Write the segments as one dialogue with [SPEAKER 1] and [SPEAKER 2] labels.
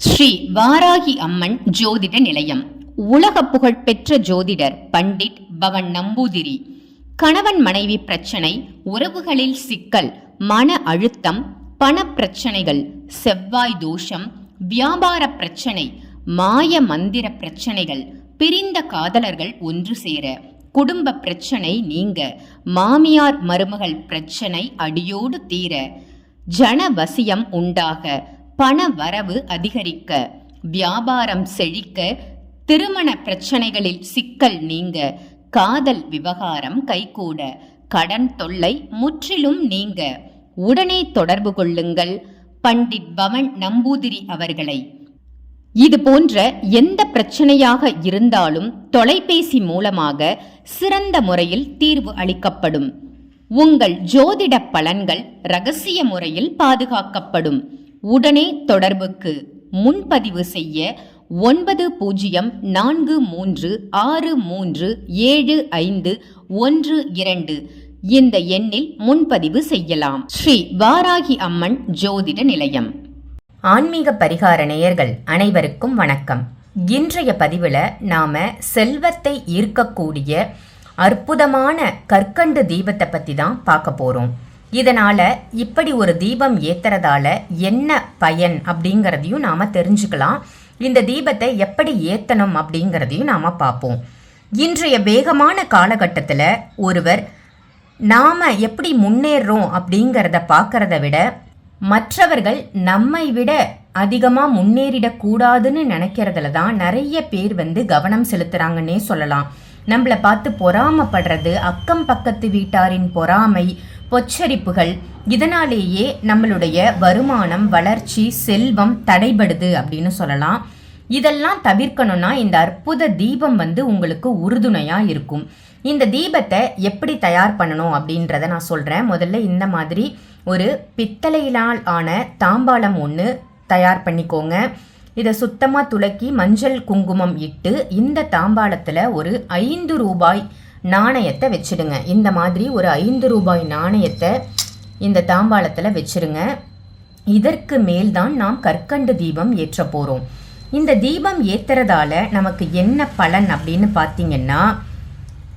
[SPEAKER 1] ஸ்ரீ வாராகி அம்மன் ஜோதிட நிலையம். உலக புகழ்பெற்ற ஜோதிடர் பண்டிட் பவன் நம்பூதிரி. கணவன் மனைவி பிரச்சனை உறவுகளில் சிக்கல் மன அழுத்தம் பண பிரச்சனைகள் செவ்வாய் தோஷம் வியாபார பிரச்சனை மாய மந்திர பிரச்சனைகள் பிரிந்த காதலர்கள் ஒன்று சேர குடும்ப பிரச்சனை நீங்க மாமியார் மருமகள் பிரச்சனை அடியோடு தீர ஜனவசியம் உண்டாக பண வரவு அதிகரிக்க வியாபாரம் செழிக்க திருமண பிரச்சனைகளில் சிக்கல் நீங்க காதல் விவகாரம் கைகூட கடன் தொல்லை முற்றிலும் நீங்க. உடனே தொடர்பு கொள்ளுங்கள் பண்டிட் பவன் நம்பூதிரி அவர்களை. இது போன்ற எந்த பிரச்சனையாக இருந்தாலும் தொலைபேசி மூலமாக சிறந்த முறையில் தீர்வு அளிக்கப்படும். உங்கள் ஜோதிட பலன்கள் ரகசிய முறையில் பாதுகாக்கப்படும். உடனே தொடர்புக்கு. முன்பதிவு செய்ய ஒன்பது பூஜ்ஜியம் நான்கு மூன்று ஆறு மூன்று ஏழு ஐந்து ஒன்று இரண்டு. இந்த எண்ணில் முன்பதிவு செய்யலாம். ஸ்ரீ வாராகி அம்மன் ஜோதிட நிலையம்.
[SPEAKER 2] ஆன்மீக பரிகார நேயர்கள் அனைவருக்கும் வணக்கம். இன்றைய பதிவில் நாம செல்வத்தை ஈர்க்கக்கூடிய அற்புதமான கற்கண்டு தீபத்தை பற்றி தான் பார்க்க போகிறோம் இதனால் இப்படி ஒரு தீபம் ஏத்துறதால என்ன பயன் அப்படிங்கிறதையும் நாம் தெரிஞ்சுக்கலாம். இந்த தீபத்தை எப்படி ஏத்தணும் அப்படிங்கிறதையும் நாம் பார்ப்போம். இன்றைய வேகமான காலகட்டத்தில் ஒருவர் நாம் எப்படி முன்னேறோம் அப்படிங்கிறத பார்க்கறத விட மற்றவர்கள் நம்மை விட அதிகமாக முன்னேறிடக்கூடாதுன்னு நினைக்கிறதுல தான் நிறைய பேர் வந்து கவனம் செலுத்துகிறாங்கன்னே சொல்லலாம். நம்மளை பார்த்து பொறாமப்படுறது அக்கம் பக்கத்து வீட்டாரின் பொறாமை பொச்சரிப்புகள். இதனாலேயே நம்மளுடைய வருமானம் வளர்ச்சி செல்வம் தடைபடுது அப்படின்னு சொல்லலாம். இதெல்லாம் தவிர்க்கணும்னா இந்த அற்புத தீபம் வந்து உங்களுக்கு உறுதுணையா இருக்கும். இந்த தீபத்தை எப்படி தயார் பண்ணணும் அப்படின்றத நான் சொல்றேன். முதல்ல இந்த மாதிரி ஒரு பித்தளையினால் ஆன தாம்பாளம் ஒன்று தயார் பண்ணிக்கோங்க. இதை சுத்தமாக துளக்கி மஞ்சள் குங்குமம் இட்டு இந்த தாம்பாளத்தில் ஒரு ஐந்து ரூபாய் நாணயத்தை வச்சிடுங்க. இந்த மாதிரி ஒரு ஐந்து ரூபாய் நாணயத்தை இந்த தாம்பாளத்தில் வச்சுருங்க. இதற்கு மேல்தான் நாம் கற்கண்டு தீபம் ஏற்ற போகிறோம் இந்த தீபம் ஏத்துறதால நமக்கு என்ன பலன் அப்படின்னு பார்த்தீங்கன்னா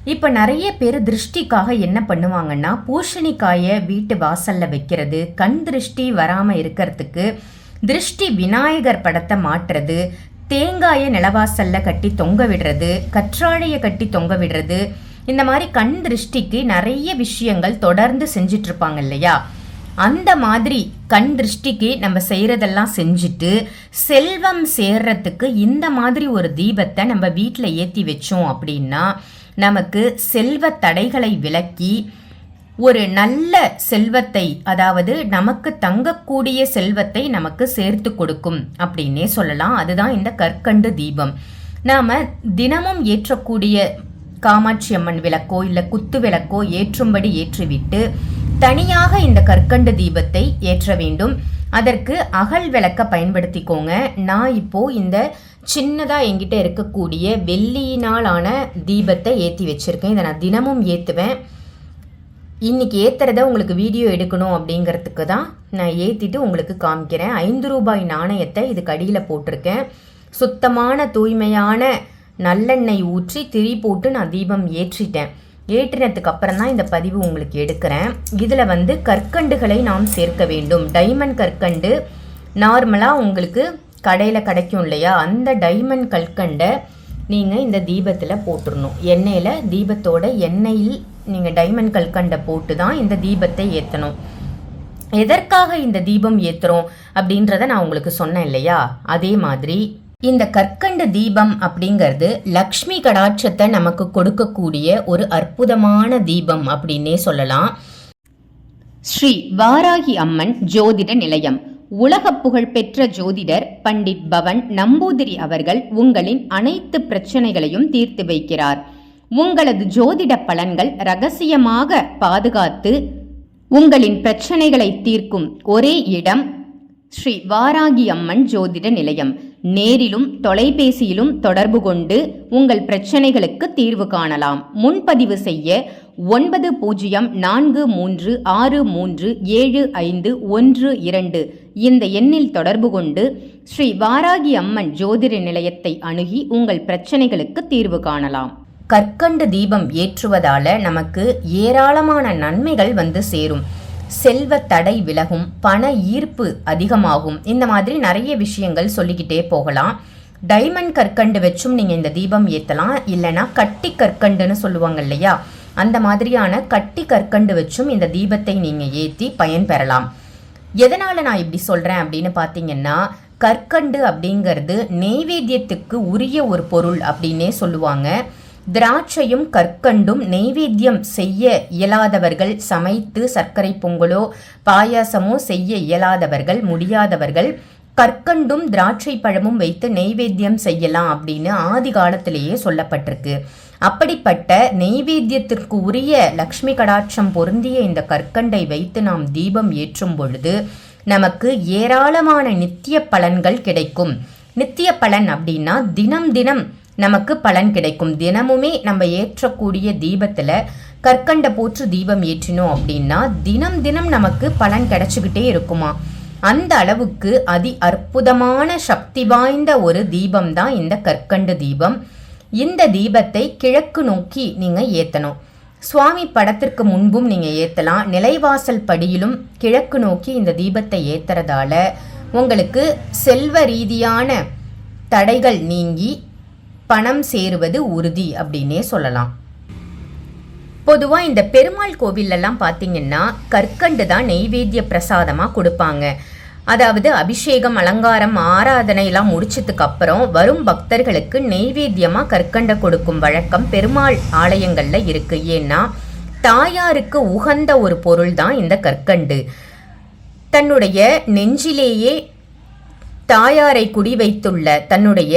[SPEAKER 2] இப்போ நிறைய பேர் திருஷ்டிக்காக என்ன பண்ணுவாங்கன்னா பூஷணிக்காயை வீட்டு வாசலில் வைக்கிறது கண் திருஷ்டி வராமல் இருக்கிறதுக்கு திருஷ்டி விநாயகர் படத்தை மாட்டுறது தேங்காயை நிலவாசல்ல கட்டி தொங்க விடுறது கற்றாழையை கட்டி தொங்க விடுறது இந்த மாதிரி கண் திருஷ்டிக்கு நிறைய விஷயங்கள் தொடர்ந்து செஞ்சிட்டு இருப்பாங்க இல்லையா? அந்த மாதிரி கண் திருஷ்டிக்கு நம்ம செய்கிறதெல்லாம் செஞ்சுட்டு செல்வம் சேர்றதுக்கு இந்த மாதிரி ஒரு தீபத்தை நம்ம வீட்டில் ஏற்றி வச்சோம் அப்படின்னா நமக்கு செல்வ தடைகளை விலக்கி ஒரு நல்ல செல்வத்தை அதாவது நமக்கு தங்கக்கூடிய செல்வத்தை நமக்கு சேர்த்து கொடுக்கும் அப்படின்னே சொல்லலாம். அதுதான் இந்த கற்கண்டு தீபம். நாம் தினமும் ஏற்றக்கூடிய காமாட்சி அம்மன் விளக்கோ இல்லை குத்து விளக்கோ ஏற்றும்படி ஏற்றிவிட்டு தனியாக இந்த கற்கண்டு தீபத்தை ஏற்ற வேண்டும். அதற்கு அகல் விளக்க பயன்படுத்திக்கோங்க. நான் இப்போ இந்த சின்னதாக என்கிட்ட இருக்கக்கூடிய வெள்ளியினாலான தீபத்தை ஏற்றி வச்சுருக்கேன். இதை நான் தினமும் ஏற்றுவேன் இன்றைக்கி ஏற்றுறத உங்களுக்கு வீடியோ எடுக்கணும் அப்படிங்கிறதுக்கு தான் நான் ஏற்றிட்டு உங்களுக்கு காமிக்கிறேன். ஐந்து ரூபாய் நாணயத்தை இதுக்கு அடியில் போட்டிருக்கேன். சுத்தமான தூய்மையான நல்லெண்ணெய் ஊற்றி திரி போட்டு நான் தீபம் ஏற்றிட்டேன். ஏற்றினதுக்கு அப்புறம் தான் இந்த பதிவு உங்களுக்கு எடுக்கிறேன். இதில் வந்து கற்கண்டுகளை நாம் சேர்க்க வேண்டும். டைமண்ட் கற்கண்டு நார்மலாக உங்களுக்கு கடையில் கிடைக்கும் இல்லையா? அந்த டைமண்ட் கற்கண்டை நீங்கள் இந்த தீபத்தில் போட்டுடணும் எண்ணெயில் தீபத்தோட எண்ணெயில் நீங்கள் டைமண்ட் கல்கண்டை போட்டு தான் இந்த தீபத்தை ஏற்றணும் எதற்காக இந்த தீபம் ஏற்றுறோம் அப்படின்றத நான் உங்களுக்கு சொன்னேன் இல்லையா? அதே மாதிரி இந்த கற்கண்ட தீபம் அப்படிங்கிறது லக்ஷ்மி கடாட்சத்தை நமக்கு கொடுக்கக்கூடிய ஒரு அற்புதமான தீபம் அப்படின்னே சொல்லலாம்.
[SPEAKER 1] ஸ்ரீ வாராகி அம்மன் ஜோதிட நிலையம். உலக புகழ்பெற்ற ஜோதிடர் பண்டிட் பவன் நம்பூதிரி அவர்கள் உங்களின் அனைத்து பிரச்சனைகளையும் தீர்த்து வைக்கிறார். உங்களது ஜோதிட பலன்கள் ரகசியமாக பாதுகாத்து உங்களின் பிரச்சனைகளை தீர்க்கும் ஒரே இடம் ஸ்ரீ வாராகி அம்மன் ஜோதிட நிலையம். நேரிலும் தொலைபேசியிலும் தொடர்பு கொண்டு உங்கள் பிரச்சனைகளுக்கு தீர்வு காணலாம். முன்பதிவு செய்ய ஒன்பது பூஜ்ஜியம் நான்கு மூன்று ஆறு மூன்று ஏழு ஐந்து ஒன்று இரண்டு. இந்த எண்ணில் தொடர்பு கொண்டு ஸ்ரீ வாராகி அம்மன் ஜோதிட நிலையத்தை அணுகி உங்கள் பிரச்சனைகளுக்கு தீர்வு காணலாம்.
[SPEAKER 2] கற்கண்டு தீபம் ஏற்றுவதால நமக்கு ஏராளமான நன்மைகள் வந்து சேரும். செல்வ தடை விலகும் பண ஈர்ப்பு அதிகமாகும். இந்த மாதிரி நிறைய விஷயங்கள் சொல்லிக்கிட்டே போகலாம். டைமண்ட் கற்கண்டு வச்சும் நீங்கள் இந்த தீபம் ஏற்றலாம் இல்லைன்னா கட்டி கற்கண்டுன்னு சொல்லுவாங்க இல்லையா? அந்த மாதிரியான கட்டி கற்கண்டு வச்சும் இந்த தீபத்தை நீங்கள் ஏற்றி பயன்பெறலாம் எதனால் நான் இப்படி சொல்கிறேன் அப்படின்னு பார்த்தீங்கன்னா கற்கண்டு அப்படிங்கிறது நெய்வேத்தியத்துக்கு உரிய ஒரு பொருள் அப்படின்னே சொல்லுவாங்க. திராட்சையும் கற்கண்டும் நெய்வேத்தியம் செய்ய இயலாதவர்கள் சமைத்து சர்க்கரை பொங்கலோ பாயாசமோ செய்ய இயலாதவர்கள் முடியாதவர்கள் கற்கண்டும் திராட்சை பழமும் வைத்து நெய்வேத்தியம் செய்யலாம் அப்படின்னு ஆதி காலத்திலேயே சொல்லப்பட்டிருக்கு. அப்படிப்பட்ட நெய்வேத்தியத்திற்கு உரிய லக்ஷ்மி கடாட்சம் பொருந்திய இந்த கற்கண்டை வைத்து நாம் தீபம் ஏற்றும் பொழுது நமக்கு ஏராளமான நித்திய பலன்கள் கிடைக்கும். நித்திய பலன் அப்படின்னா தினம் தினம் நமக்கு பலன் கிடைக்கும். தினமுமே நம்ம ஏற்றக்கூடிய தீபத்தில் கற்கண்ட போற்று தீபம் ஏற்றினோம் அப்படின்னா தினம் தினம் நமக்கு பலன் கிடைச்சிக்கிட்டே இருக்குமா? அந்த அளவுக்கு அதி அற்புதமான சக்தி வாய்ந்த ஒரு தீபம் தான் இந்த கற்கண்டு தீபம். இந்த தீபத்தை கிழக்கு நோக்கி நீங்கள் ஏற்றணும் சுவாமி படத்திற்கு முன்பும் நீங்கள் ஏற்றலாம் நிலைவாசல் படியிலும் கிழக்கு நோக்கி இந்த தீபத்தை ஏற்றுறதால உங்களுக்கு செல்வ ரீதியான தடைகள் நீங்கி பணம் சேருவது உறுதி அப்படின்னே சொல்லலாம். பொதுவாக இந்த பெருமாள் கோவிலெல்லாம் பார்த்தீங்கன்னா கற்கண்டு தான் நெய்வேத்திய பிரசாதமாக கொடுப்பாங்க. அதாவது அபிஷேகம் அலங்காரம் ஆராதனையெல்லாம் முடிச்சதுக்கு அப்புறம் வரும் பக்தர்களுக்கு நெய்வேத்தியமாக கற்கண்டை கொடுக்கும் வழக்கம் பெருமாள் ஆலயங்களில் இருக்கு. ஏன்னா தாயாருக்கு உகந்த ஒரு பொருள் தான் இந்த கற்கண்டு. தன்னுடைய நெஞ்சிலேயே தாயாரை குடி வைத்துள்ள தன்னுடைய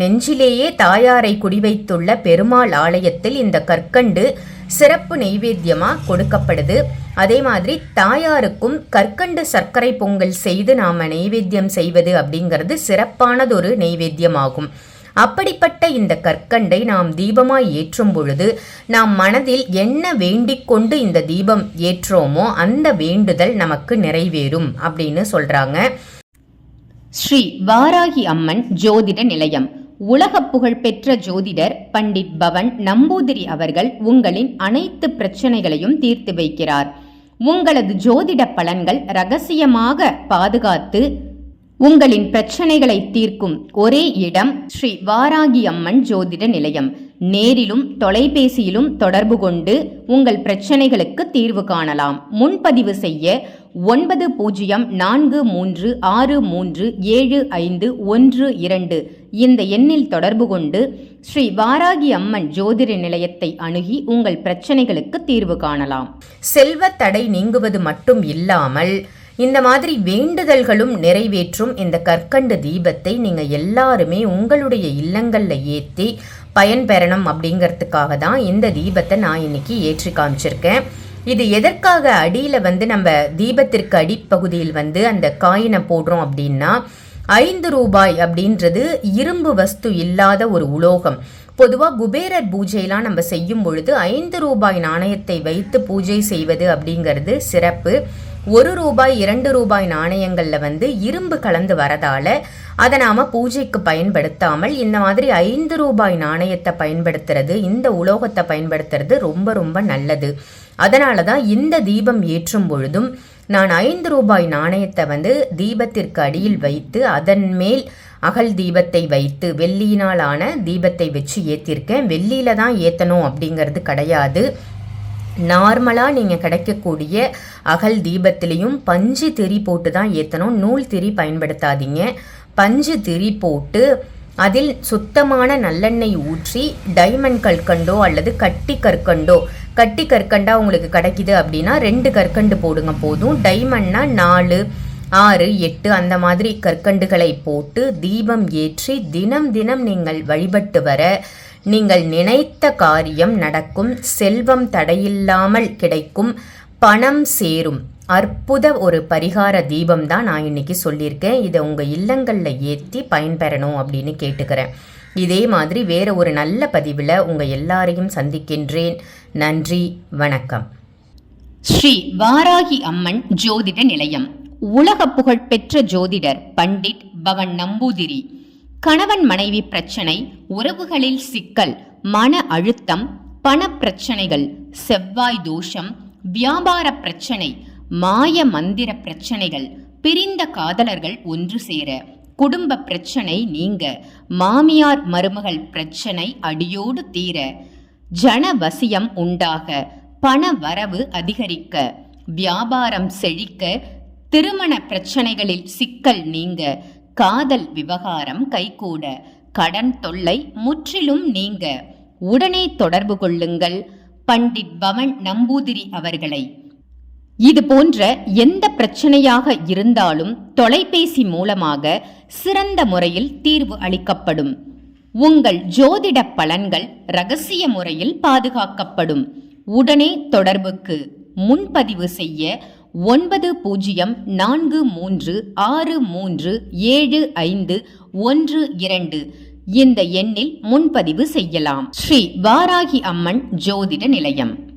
[SPEAKER 2] நெஞ்சிலேயே தாயாரை குடிவைத்துள்ள பெருமாள் ஆலயத்தில் இந்த கற்கண்டு சிறப்பு நெய்வேத்தியமாக கொடுக்கப்படுது. அதே மாதிரி தாயாருக்கும் கற்கண்டு சர்க்கரை பொங்கல் செய்து நாம் நெய்வேத்தியம் செய்வது அப்படிங்கிறது சிறப்பானதொரு நெய்வேத்தியமாகும். அப்படிப்பட்ட இந்த கற்கண்டை நாம் தீபமாய் ஏற்றும் பொழுது நாம் மனதில் என்ன வேண்டிக் கொண்டு இந்த தீபம் ஏற்றோமோ அந்த வேண்டுதல் நமக்கு நிறைவேறும் அப்படின்னு சொல்றாங்க.
[SPEAKER 1] ஸ்ரீ வாராகி அம்மன் ஜோதிட நிலையம். உலக புகழ்பெற்ற ஜோதிடர் பண்டிட் பவன் நம்பூதிரி அவர்கள் உங்களின் அனைத்து பிரச்சனைகளையும் தீர்த்து வைக்கிறார். உங்களது ஜோதிட பலன்கள் ரகசியமாக பாதுகாத்து உங்களின் பிரச்சனைகளை தீர்க்கும் ஒரே இடம் ஸ்ரீ வாராகி அம்மன் ஜோதிட நிலையம். நேரிலும் தொலைபேசியிலும் தொடர்பு கொண்டு உங்கள் பிரச்சனைகளுக்கு தீர்வு காணலாம். முன்பதிவு செய்ய ஒன்பது பூஜ்ஜியம் நான்கு மூன்று ஆறு மூன்று ஏழு ஐந்து ஒன்று இரண்டு. இந்த எண்ணில் தொடர்பு கொண்டு ஸ்ரீ வாராகி அம்மன் ஜோதிட நிலையத்தை அணுகி உங்கள் பிரச்சனைகளுக்கு தீர்வு காணலாம்.
[SPEAKER 2] செல்வ தடை நீங்குவது மட்டும் இல்லாமல் இந்த மாதிரி வேண்டுதல்களும் நிறைவேற்றும் இந்த கற்கண்டு தீபத்தை நீங்கள் எல்லாருமே உங்களுடைய இல்லங்களில் ஏற்றி பயன்பெறணும் அப்படிங்கிறதுக்காக தான் இந்த தீபத்தை நான் இன்னைக்கு ஏற்றி காமிச்சிருக்கேன். இது எதற்காக அடியில் வந்து நம்ம தீபத்திற்கு அடிப்பகுதியில் வந்து அந்த காயினை போடுறோம் அப்படின்னா ஐந்து ரூபாய் அப்படின்றது இரும்பு வஸ்து இல்லாத ஒரு உலோகம். பொதுவாக குபேரர் பூஜையெல்லாம் நம்ம செய்யும் பொழுது ஐந்து ரூபாய் நாணயத்தை வைத்து பூஜை செய்வது அப்படிங்கிறது சிறப்பு. ஒரு ரூபாய் இரண்டு ரூபாய் நாணயங்களில் வந்து இரும்பு கலந்து வரதால அதை நாம் பூஜைக்கு பயன்படுத்தாமல் இந்த மாதிரி ஐந்து ரூபாய் நாணயத்தை பயன்படுத்துறது இந்த உலோகத்தை பயன்படுத்துறது ரொம்ப ரொம்ப நல்லது. அதனால தான் இந்த தீபம் ஏற்றும் பொழுதும் நான் ஐந்து ரூபாய் நாணயத்தை வந்து தீபத்திற்கு அடியில் வைத்து அதன் மேல் அகல் தீபத்தை வைத்து வெள்ளியினாலான தீபத்தை வச்சு ஏற்றிருக்கேன் வெள்ளியில தான் ஏற்றணும் அப்படிங்கிறது கிடையாது. நார்மலாக நீங்கள் கிடைக்கக்கூடிய அகல் தீபத்திலையும் பஞ்சு திரி போட்டு தான் ஏற்றணும் நூல் திரி பயன்படுத்தாதீங்க. பஞ்சு திரி போட்டு அதில் சுத்தமான நல்லெண்ணெய் ஊற்றி டைமண்ட் கற்கண்டோ அல்லது கட்டி கற்கண்டோ கட்டி கற்கண்டா உங்களுக்கு கிடைக்குது அப்படின்னா ரெண்டு கற்கண்டு போடுங்க போதும். டைமண்ட்னா நாலு ஆறு எட்டு அந்த மாதிரி கற்கண்டுகளை போட்டு தீபம் ஏற்றி தினம் தினம் நீங்கள் வழிபட்டு வர நீங்கள் நினைத்த காரியம் நடக்கும். செல்வம் தடையில்லாமல் கிடைக்கும். பணம் சேரும். அற்புத ஒரு பரிகார தீபம் தான் நான் இன்னைக்கு சொல்லியிருக்கேன். இதை உங்கள் இல்லங்களில் ஏற்றி பயன்பெறணும் அப்படின்னு கேட்டுக்கிறேன். இதே மாதிரி வேறு ஒரு நல்ல பதிவில் உங்கள் எல்லாரையும் சந்திக்கின்றேன். நன்றி வணக்கம்.
[SPEAKER 1] ஸ்ரீ வாராகி அம்மன் ஜோதிட நிலையம். உலக புகழ்பெற்ற ஜோதிடர் பண்டிட் பவன் நம்பூதிரி. கணவன் மனைவி பிரச்சனை உறவுகளில் சிக்கல் மன அழுத்தம் பண பிரச்சனைகள் செவ்வாய் தோஷம் வியாபார பிரச்சனை மாய மந்திர பிரச்சனைகள் பிரிந்த காதலர்கள் ஒன்று சேர. குடும்ப பிரச்சனை நீங்க. மாமியார் மருமகள் பிரச்சனை அடியோடு தீர. ஜனவசியம் உண்டாக. பண வரவு அதிகரிக்க. வியாபாரம் செழிக்க. திருமண பிரச்சனைகளில் சிக்கல் நீங்க. காதல் விவகாரம் கைகூட. கடன் தொல்லை முற்றிலும் நீங்க. உடனே தொடர்பு கொள்ளுங்கள். பண்டிட் பவன் நம்பூதிரி அவர்களை. இது போன்ற எந்த பிரச்சனையாக இருந்தாலும் தொலைபேசி மூலமாக சிறந்த முறையில் தீர்வு அளிக்கப்படும். உங்கள் ஜோதிட பலன்கள் ரகசிய முறையில் பாதுகாக்கப்படும். உடனே தொடர்புக்கு முன்பதிவு செய்ய ஒன்பது பூஜ்ஜியம் நான்கு மூன்று ஆறு மூன்று ஏழு ஐந்து ஒன்று இரண்டு. இந்த எண்ணில் முன்பதிவு செய்யலாம். ஸ்ரீ வாராகி அம்மன் ஜோதிட நிலையம்.